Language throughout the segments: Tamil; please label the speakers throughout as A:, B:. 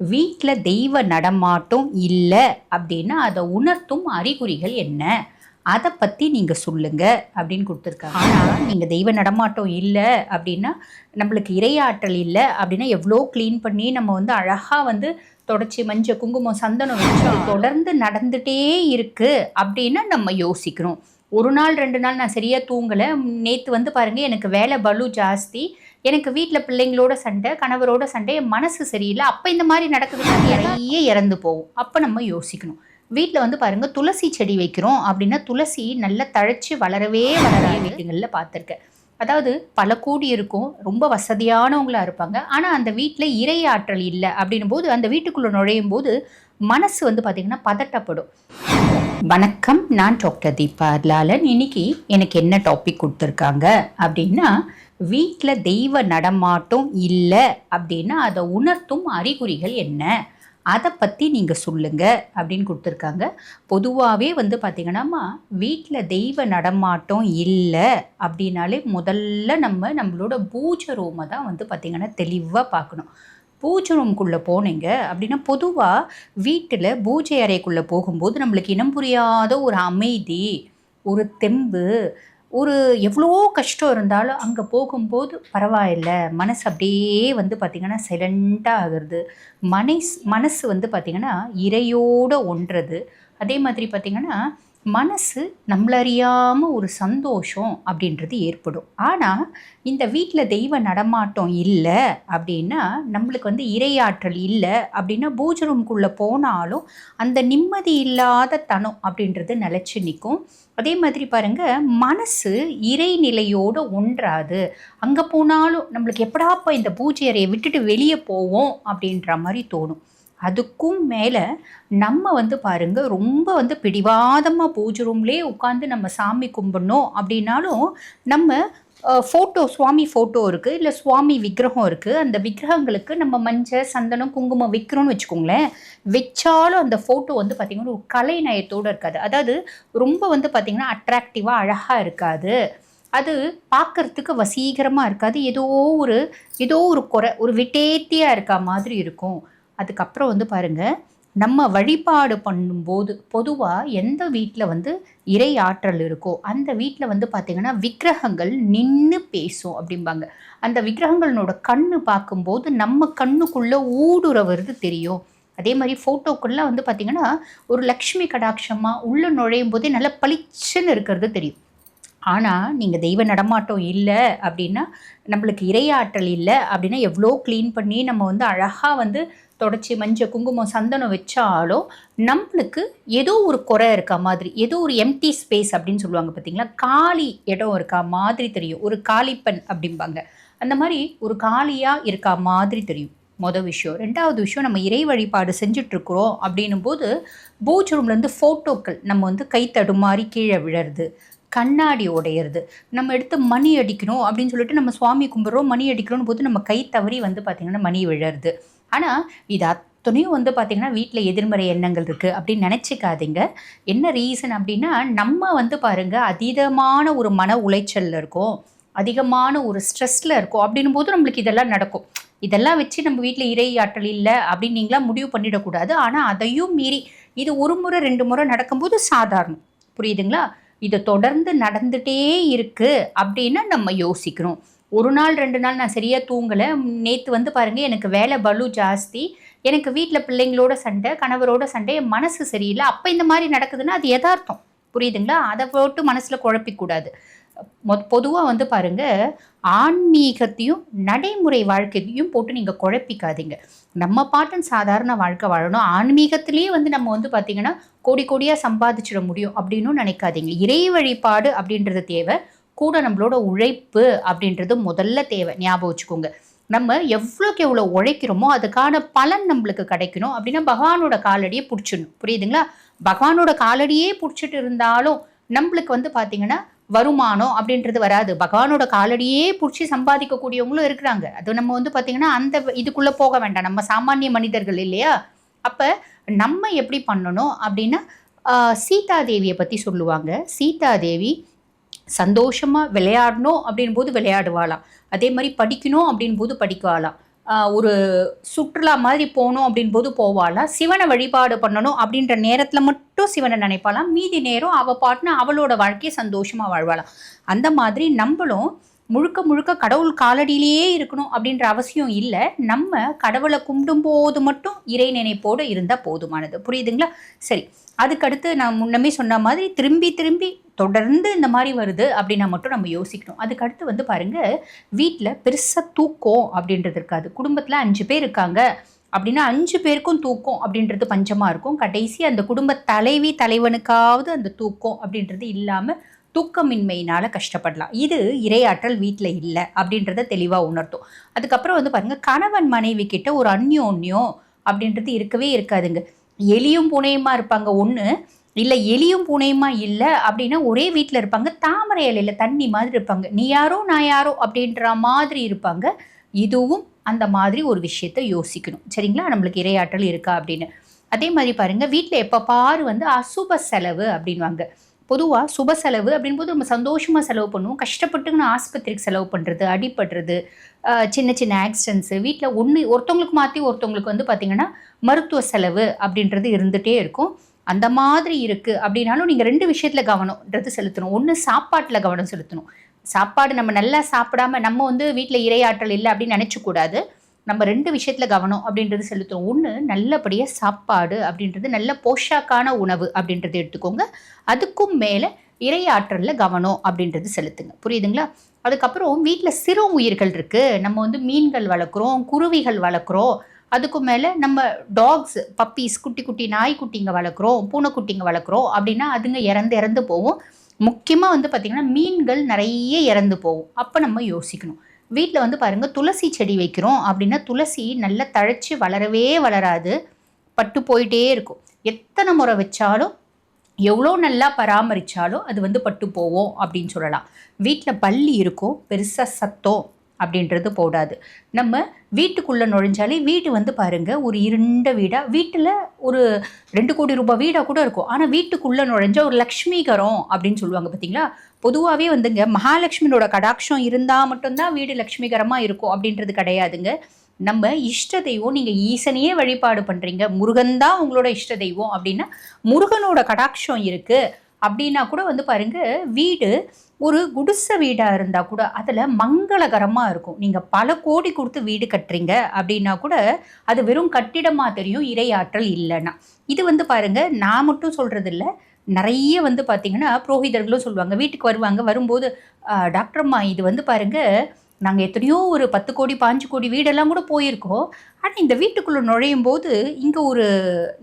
A: வீட்டில் தெய்வ நடமாட்டம் இல்லை அப்படின்னா அதை உணர்த்தும் அறிகுறிகள் என்ன? அதை பற்றி நீங்கள் சொல்லுங்கள் அப்படின்னு கொடுத்துருக்காங்க. ஆனால் நீங்கள் தெய்வ நடமாட்டம் இல்லை அப்படின்னா நம்மளுக்கு இரையாற்றல் இல்லை அப்படின்னா எவ்வளோ க்ளீன் பண்ணி நம்ம வந்து அழகாக வந்து தொடச்சி மஞ்சள் குங்குமம் சந்தனம் வச்சு தொடர்ந்து நடந்துகிட்டே இருக்குது அப்படின்னா நம்ம யோசிக்கிறோம் ஒரு நாள் ரெண்டு நாள் நான் சரியாக தூங்கலை. நேற்று வந்து பாருங்கள் எனக்கு வேலை பலு ஜாஸ்தி. எனக்கு வீட்டில் பிள்ளைங்களோட சண்டை கணவரோட சண்டை என் மனசு சரியில்லை. அப்போ இந்த மாதிரி நடக்குதுன்னா நிறைய இறந்து போகும். அப்போ நம்ம யோசிக்கணும். வீட்டில் வந்து பாருங்கள் துளசி செடி வைக்கிறோம் அப்படின்னா துளசி நல்லா தழைச்சி வளரவே வளராத. வீடுகளில் பார்த்துருக்கேன். அதாவது பல கோடி இருக்கும் ரொம்ப வசதியானவங்களா இருப்பாங்க. ஆனால் அந்த வீட்டில் இறை ஆற்றல் இல்லை அப்படின்னும் போது அந்த வீட்டுக்குள்ளே நுழையும் போது மனசு வந்து பார்த்திங்கன்னா பதட்டப்படும். வணக்கம் நான் டாக்டர் தீபா லாலன் இன்னைக்கு எனக்கு என்ன டாபிக் கொடுத்துருக்காங்க அப்படின்னா வீட்டில் தெய்வ நடமாட்டம் இல்லை அப்படின்னா அதை உணர்த்தும் அறிகுறிகள் என்ன? அதை பற்றி நீங்கள் சொல்லுங்கள் அப்படின்னு கொடுத்துருக்காங்க. பொதுவாகவே வந்து பார்த்திங்கன்னா வீட்டில் தெய்வ நடமாட்டம் இல்லை அப்படின்னாலே முதல்ல நம்ம நம்மளோட பூஜை ரூமை தான் வந்து பார்த்திங்கன்னா தெளிவாக பார்க்கணும் பூஜை ரூம்குள்ளே போனீங்க அப்படின்னா பொதுவாக வீட்டில் பூஜை அறைக்குள்ளே போகும்போது நம்மளுக்கு இனம் புரியாத ஒரு அமைதி ஒரு தெம்பு ஒரு எவ்வளோ கஷ்டம் இருந்தாலும் அங்கே போகும்போது பரவாயில்ல. மனசு அப்படியே வந்து பார்த்திங்கன்னா சைலண்ட்டாக ஆகிறது. மனஸ் மனசு வந்து பார்த்திங்கன்னா இறையோடு ஒன்றது. அதே மாதிரி பார்த்திங்கன்னா மனசு நம்மளறியாமல் ஒரு சந்தோஷம் அப்படின்றது ஏற்படும். ஆனால் இந்த வீட்டில் தெய்வ நடமாட்டம் இல்லை அப்படின்னா நம்மளுக்கு வந்து இரையாற்றல் இல்லை அப்படின்னா பூஜை ரூம்குள்ளே போனாலும் அந்த நிம்மதி இல்லாத தனம் அப்படின்றது நிலச்சி நிற்கும் அதே மாதிரி பாருங்கள் மனசு இறைநிலையோடு ஒன்றாது. அங்கே போனாலும் நம்மளுக்கு எப்படாப்பா இந்த பூஜை அறையை விட்டுட்டு வெளியே போவோம் அப்படின்ற மாதிரி தோணும். அதுக்கும் மேலே நம்ம வந்து பாருங்கள் ரொம்ப வந்து பிடிவாதமாக பூஜை ரூம்லேயே உட்காந்து நம்ம சாமி கும்பிடணும் அப்படின்னாலும் நம்ம ஃபோட்டோ சுவாமி ஃபோட்டோ இருக்குது இல்லை சுவாமி விக்கிரகம் இருக்குது அந்த விக்கிரகங்களுக்கு நம்ம மஞ்சள் சந்தனம் குங்குமம் வைக்கிறோன்னு வச்சுக்கோங்களேன். வச்சாலும் அந்த ஃபோட்டோ வந்து பார்த்திங்கன்னா ஒரு கலை நயத்தோடு இருக்காது. அதாவது ரொம்ப வந்து பார்த்திங்கன்னா அட்ராக்டிவாக அழகாக இருக்காது. அது பார்க்கறதுக்கு வசீகரமாக இருக்காது. ஏதோ ஒரு ஏதோ ஒரு குறை ஒரு விட்டேத்தியாக இருக்கா மாதிரி இருக்கும். அதுக்கப்புறம் வந்து பாருங்கள் நம்ம வழிபாடு பண்ணும்போது பொதுவாக எந்த வீட்டில் வந்து இறை ஆற்றல் இருக்கோ அந்த வீட்டில் வந்து பார்த்திங்கன்னா விக்கிரகங்கள் நின்று பேசும் அப்படிம்பாங்க. அந்த விக்கிரகங்களோட கண்ணு பார்க்கும்போது நம்ம கண்ணுக்குள்ளே ஊடுருவது தெரியும். அதே மாதிரி ஃபோட்டோக்குள்ளே வந்து பார்த்திங்கன்னா ஒரு லக்ஷ்மி கடாட்சமாக உள்ளே நுழையும் போதே நல்லா பளிச்சுன்னு இருக்கிறது தெரியும். ஆனால் நீங்கள் தெய்வ நடமாட்டம் இல்லை அப்படின்னா நம்மளுக்கு இரையாற்றல் இல்லை அப்படின்னா எவ்வளோ க்ளீன் பண்ணி நம்ம வந்து அழகாக வந்து தொடச்சி மஞ்சள் குங்குமம் சந்தனம் வச்சாலும் நம்மளுக்கு ஏதோ ஒரு குறை இருக்கா மாதிரி ஏதோ ஒரு எம்டி ஸ்பேஸ் அப்படின்னு சொல்லுவாங்க பார்த்தீங்களா காலி இடம் இருக்கா மாதிரி தெரியும். ஒரு காலிப்பன் அப்படிம்பாங்க. அந்த மாதிரி ஒரு காலியாக இருக்கா மாதிரி தெரியும். மொதல் விஷயம். ரெண்டாவது விஷயம் நம்ம இறை வழிபாடு செஞ்சிட்ருக்குறோம் அப்படின்னும் போது பூஜ் ரூம்லேருந்து ஃபோட்டோக்கள் நம்ம வந்து கை தடுமாறி கீழே விழறது கண்ணாடி உடையிறது. நம்ம எடுத்து மணி அடிக்கணும் அப்படின்னு சொல்லிட்டு நம்ம சுவாமி கும்பிட்றோம் மணி அடிக்கிறோன்னு போது நம்ம கை தவறி வந்து பார்த்திங்கன்னா மணி விழறது. ஆனால் இது அத்தனையும் வந்து பார்த்திங்கன்னா வீட்டில் எதிர்மறை எண்ணங்கள் இருக்குது அப்படின்னு நினச்சிக்காதீங்க. என்ன ரீசன் அப்படின்னா நம்ம வந்து பாருங்கள் அதீதமான ஒரு மன உளைச்சலில் இருக்கோம் அதிகமான ஒரு ஸ்ட்ரெஸ்ஸில் இருக்கும் அப்படின்னும் போது நம்மளுக்கு இதெல்லாம் நடக்கும். இதெல்லாம் வச்சு நம்ம வீட்டில் இறை ஆற்றல் இல்லை அப்படின்னு நீங்களாம் முடிவு பண்ணிடக்கூடாது. ஆனால் அதையும் மீறி இது ஒரு முறை ரெண்டு முறை நடக்கும்போது சாதாரணம். புரியுதுங்களா? இது தொடர்ந்து நடந்துகிட்டே இருக்குது அப்படின்னா நம்ம யோசிக்கிறோம். ஒரு நாள் ரெண்டு நாள் நான் சரியாக தூங்கலை. நேற்று வந்து பாருங்கள் எனக்கு வேலை பலு ஜாஸ்தி. எனக்கு வீட்டில் பிள்ளைங்களோட சண்டை கணவரோட சண்டை என் மனசு சரியில்லை. அப்போ இந்த மாதிரி நடக்குதுன்னா அது யதார்த்தம். புரியுதுங்களா? அதை போட்டு மனசில் குழப்பிக்கூடாது பொதுவாக வந்து பாருங்கள் ஆன்மீகத்தையும் நடைமுறை வாழ்க்கையையும் போட்டு நீங்கள் குழப்பிக்காதீங்க. நம்ம பாட்டன் சாதாரண வாழ்க்கை வாழணும். ஆன்மீகத்திலேயே வந்து நம்ம வந்து பார்த்திங்கன்னா கோடி கோடியாக சம்பாதிச்சிட முடியும் அப்படின்னு நினைக்காதீங்க. இறை வழிபாடு அப்படின்றது தேவை. கூட நம்மளோட உழைப்பு அப்படின்றது முதல்ல தேவை. ஞாபகம் வச்சுக்கோங்க. நம்ம எவ்வளோக்கு எவ்வளோ உழைக்கிறோமோ அதுக்கான பலன் நம்மளுக்கு கிடைக்கணும் அப்படின்னா பகவானோட காலடியை பிடிச்சிடணும். புரியுதுங்களா? பகவானோட காலடியே பிடிச்சிட்டு இருந்தாலும் நம்மளுக்கு வந்து பார்த்திங்கன்னா வருமானம் அப்படின்றது வராது. பகவானோட காலடியே பிடிச்சி சம்பாதிக்கக்கூடியவங்களும் இருக்கிறாங்க. அது நம்ம வந்து பார்த்திங்கன்னா அந்த இதுக்குள்ளே போக வேண்டாம். நம்ம சாமானிய மனிதர்கள் இல்லையா? அப்போ நம்ம எப்படி பண்ணணும் அப்படின்னா சீதாதேவியை பற்றி சொல்லுவாங்க. சீதாதேவி சந்தோஷமாக விளையாடணும் அப்படின் போது விளையாடுவாளாம். அதே மாதிரி படிக்கணும் அப்படின் போது படிக்குவாளாம் ஒரு சுற்றுலா மாதிரி போகணும் அப்படின் போது போவாளாம். சிவனை வழிபாடு பண்ணணும் அப்படின்ற நேரத்தில் மட்டும் சிவனை நினைப்பாளாம். மீதி நேரம் அவள் பாட்டுன்னு அவளோட வாழ்க்கையை சந்தோஷமாக வாழ்வாளாம். அந்த மாதிரி நம்மளும் முழுக்க முழுக்க கடவுள் காலடியிலேயே இருக்கணும் அப்படின்ற அவசியம் இல்லை. நம்ம கடவுளை கும்பிடும்போது மட்டும் இறை நினைப்போடு இருந்தால் போதுமானது. புரியுதுங்களா? சரி அதுக்கடுத்து நான் முன்னமே சொன்ன மாதிரி திரும்பி திரும்பி தொடர்ந்து இந்த மாதிரி வருது அப்படின்னா மட்டும் நம்ம யோசிக்கணும். அதுக்கடுத்து வந்து பாருங்க வீட்டில் பெருசாக தூக்கம் அப்படின்றது இருக்காது. குடும்பத்தில் அஞ்சு பேர் இருக்காங்க அப்படின்னா அஞ்சு பேருக்கும் தூக்கம் அப்படின்றது பஞ்சமாக இருக்கும். கடைசி அந்த குடும்ப தலைவி தலைவனுக்காவது அந்த தூக்கம் அப்படின்றது இல்லாமல் தூக்கமின்மையினால் கஷ்டப்படலாம். இது இரையாற்றல் வீட்டில் இல்லை அப்படின்றத தெளிவாக உணர்த்தும். அதுக்கப்புறம் வந்து பாருங்க கணவன் மனைவி கிட்ட ஒரு அந்யோன்யம் அப்படின்றது இருக்கவே இருக்காதுங்க. எலியும் புனையுமா இருப்பாங்க ஒன்று இல்லை எலியும் பூனையுமா இல்லை அப்படின்னா ஒரே வீட்டில் இருப்பாங்க தாமரை இலையில் தண்ணி மாதிரி இருப்பாங்க. நீ யாரோ நான் யாரோ அப்படின்ற மாதிரி இருப்பாங்க. இதுவும் அந்த மாதிரி ஒரு விஷயத்த யோசிக்கணும். சரிங்களா? நம்மளுக்கு இரையாற்றல் இருக்கா அப்படின்னு. அதே மாதிரி பாருங்கள் வீட்டில் எப்போ பாரு வந்து அசுப செலவு அப்படின்வாங்க பொதுவாக சுப செலவு அப்படின்போது நம்ம சந்தோஷமாக செலவு பண்ணுவோம். கஷ்டப்பட்டுக்குன்னு ஆஸ்பத்திரிக்கு செலவு பண்ணுறது அடிபடுறது சின்ன சின்ன ஆக்சிடென்ட்ஸு வீட்டில் ஒன்று ஒருத்தவங்களுக்கு மாற்றி ஒருத்தவங்களுக்கு வந்து பார்த்திங்கன்னா மருத்துவ செலவு அப்படின்றது இருந்துகிட்டே இருக்கும். அந்த மாதிரி இருக்குது அப்படின்னாலும் நீங்கள் ரெண்டு விஷயத்தில் கவனம்ன்றது செலுத்தணும். ஒன்று சாப்பாட்டில் கவனம் செலுத்தணும். சாப்பாடு நம்ம நல்லா சாப்பிடாம நம்ம வந்து வீட்டில் இரையாற்றல் இல்லை அப்படின்னு நினச்சக்கூடாது நம்ம ரெண்டு விஷயத்தில் கவனம் அப்படின்றது செலுத்தணும் ஒன்று நல்லபடியாக சாப்பாடு அப்படின்றது நல்ல போஷாக்கான உணவு அப்படின்றது எடுத்துக்கோங்க. அதுக்கும் மேலே இரையாற்றலில் கவனம் அப்படின்றது செலுத்துங்க. புரியுதுங்களா? அதுக்கப்புறம் வீட்டில் சிறு உயிர்கள் இருக்குது நம்ம வந்து மீன்கள் வளர்க்குறோம் குருவிகள் வளர்க்குறோம். அதுக்கும் மேலே நம்ம டாக்ஸ் பப்பீஸ் குட்டி குட்டி நாய்க்குட்டிங்க வளர்க்குறோம் பூனைக்குட்டிங்க வளர்க்குறோம் அப்படின்னா அதுங்க இறந்து இறந்து போகும். முக்கியமாக வந்து பார்த்திங்கன்னா மீன்கள் நிறைய இறந்து போகும். அப்போ நம்ம யோசிக்கணும். வீட்டில் வந்து பாருங்கள் துளசி செடி வைக்கிறோம் அப்படின்னா துளசி நல்லா தழைச்சி வளரவே வளராது. பட்டு போயிட்டே இருக்கும். எத்தனை முறை வச்சாலும் எவ்வளோ நல்லா பராமரித்தாலும் அது வந்து பட்டு போவோம் அப்படின்னு சொல்லலாம். வீட்டில் பள்ளி இருக்கும் பெருசாக சத்தம் அப்படின்றது போடாது. நம்ம வீட்டுக்குள்ளே நுழைஞ்சாலே வீடு வந்து பாருங்கள் ஒரு இருண்ட வீடாக வீட்டில் ஒரு ரெண்டு கோடி ரூபாய் வீடாக கூட இருக்கும். ஆனால் வீட்டுக்குள்ளே நுழைஞ்சால் ஒரு லக்ஷ்மிகரம் அப்படின்னு சொல்லுவாங்க பார்த்தீங்களா பொதுவாகவே வந்துங்க மகாலட்சுமியோட கடாட்சம் இருந்தால் மட்டும்தான் வீடு லக்ஷ்மிகரமாக இருக்கும் அப்படின்றது கிடையாதுங்க. நம்ம இஷ்ட தெய்வம் நீங்கள் ஈசனையே வழிபாடு பண்ணுறீங்க முருகன் தான் உங்களோட இஷ்ட தெய்வம் அப்படின்னா முருகனோட கடாட்சம் இருக்குது அப்படின்னா கூட வந்து பாருங்க வீடு ஒரு குடிசை வீடாக இருந்தால் கூட அதில் மங்களகரமாக இருக்கும். நீங்கள் பல கோடி கொடுத்து வீடு கட்டுறீங்க அப்படின்னா கூட அது வெறும் கட்டிடமாக தெரியும் இறையாற்றல் இல்லைன்னா. இது வந்து பாருங்க நான் மட்டும் சொல்கிறது இல்லை நிறைய வந்து பார்த்தீங்கன்னா புரோகிதர்களும் சொல்லுவாங்க வீட்டுக்கு வருவாங்க வரும்போது "ஆ, டாக்டர்ம்மா இது வந்து பாருங்கள் நாங்கள் எத்தனையோ ஒரு பத்து கோடி பாஞ்சு கோடி வீடெல்லாம் கூட போயிருக்கோம். ஆனால் இந்த வீட்டுக்குள்ளே நுழையும் போது இங்கே ஒரு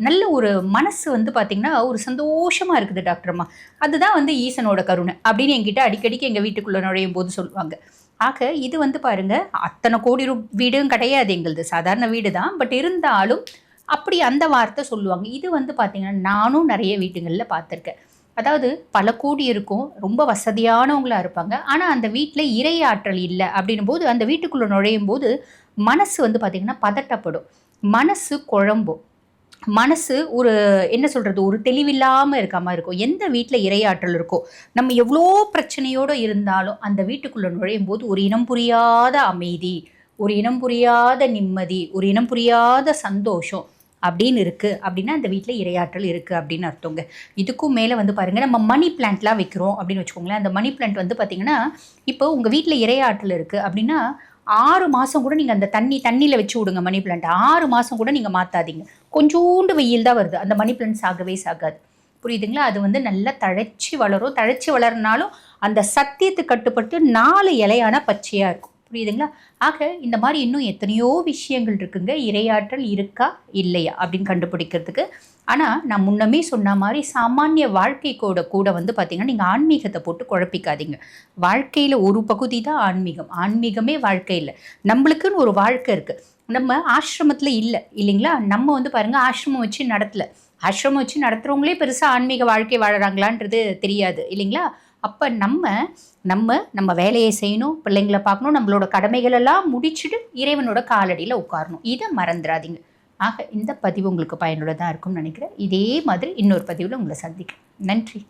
A: நல்ல ஒரு மனசு வந்து பார்த்திங்கன்னா ஒரு சந்தோஷமாக இருக்குது டாக்டர்ம்மா அதுதான் வந்து ஈசனோட கருணை அப்படின்னு எங்கிட்ட அடிக்கடிக்கு எங்கள் வீட்டுக்குள்ளே நுழையும் போது சொல்லுவாங்க. ஆக இது வந்து பாருங்க அத்தனை கோடி ரூ வீடும் கிடையாது எங்களுது. சாதாரண வீடு தான். பட் இருந்தாலும் அப்படி அந்த வார்த்தை சொல்லுவாங்க. இது வந்து பார்த்திங்கன்னா நானும் நிறைய வீட்டுங்களில் பார்த்துருக்கேன் அதாவது பல கோடி இருக்கும் ரொம்ப வசதியானவங்களா இருப்பாங்க. ஆனால் அந்த வீட்டில் இறையாற்றல் இல்லை அப்படின்னும் போது அந்த வீட்டுக்குள்ளே நுழையும் போது மனசு வந்து பார்த்திங்கன்னா பதட்டப்படும். மனசு குழம்பும். மனசு ஒரு என்ன சொல்கிறது ஒரு தெளிவில்லாமல் இருக்காமல் இருக்கும். எந்த வீட்டில் இரையாற்றல் இருக்கோ நம்ம எவ்வளோ பிரச்சனையோடு இருந்தாலும் அந்த வீட்டுக்குள்ளே நுழையும் போது ஒரு இனம் புரியாத அமைதி ஒரு இனம் புரியாத நிம்மதி ஒரு இனம் புரியாத சந்தோஷம் அப்படின்னு இருக்குது அப்படின்னா அந்த வீட்டில் இரையாற்றல் இருக்குது அப்படின்னு அர்த்தங்க. இதுக்கும் மேலே வந்து பாருங்கள் நம்ம மணி பிளான்ட்லாம் வைக்கிறோம் அப்படின்னு வச்சுக்கோங்களேன். அந்த மணி பிளான்ட் வந்து பார்த்திங்கன்னா இப்போ உங்கள் வீட்டில் இரையாற்றல் இருக்குது அப்படின்னா ஆறு மாதம் கூட நீங்கள் அந்த தண்ணி தண்ணியில் வச்சு விடுங்க மணி பிளான்ட் ஆறு மாதம் கூட நீங்கள் மாற்றாதீங்க கொஞ்சோண்டு வெயில் தான் வருது. அந்த மணி பிளான்ட் சாகவே சாகாது. புரியுதுங்களா? அது வந்து நல்லா தழைச்சி வளரும். தழைச்சி வளர்னாலும் அந்த சத்தியத்துக்கு கட்டுப்பட்டு நாலு இலையான பச்சையாக இருக்கும். புரியுதுங்களா? ஆக இந்த மாதிரி இன்னும் எத்தனையோ விஷயங்கள் இருக்குங்க. இரையாற்றல் இருக்கா? இல்லையா? அப்படின்னு கண்டுபிடிக்கிறதுக்கு. ஆனால் நான் முன்னமே சொன்ன மாதிரி சாமானிய வாழ்க்கை கூட கூட வந்து பார்த்திங்கன்னா நீங்கள் ஆன்மீகத்தை போட்டு குழப்பிக்காதீங்க. வாழ்க்கையில் ஒரு பகுதி தான் ஆன்மீகம். ஆன்மீகமே வாழ்க்கை இல்லை. நம்மளுக்குன்னு ஒரு வாழ்க்கை இருக்குது நம்ம ஆசிரமத்தில் இல்லை இல்லைங்களா? நம்ம வந்து பாருங்கள் ஆசிரமம் வச்சு நடத்தலை. ஆசிரமம் வச்சு நடத்துகிறவங்களே பெருசாக ஆன்மீக வாழ்க்கை வாழறாங்களான்றது தெரியாது இல்லைங்களா? அப்போ நம்ம நம்ம நம்ம வேலையை செய்யணும் பிள்ளைங்களை பார்க்கணும் நம்மளோட கடமைகள் எல்லாம் முடிச்சுட்டு இறைவனோட காலடியில் உட்காரணும். இதை மறந்துடாதீங்க. ஆக இந்த பதிவு உங்களுக்கு பயனுள்ளதாக இருக்கும்னு நினைக்கிறேன். இதே மாதிரி இன்னொரு பதிவில் உங்களை சந்திக்கிறேன். நன்றி.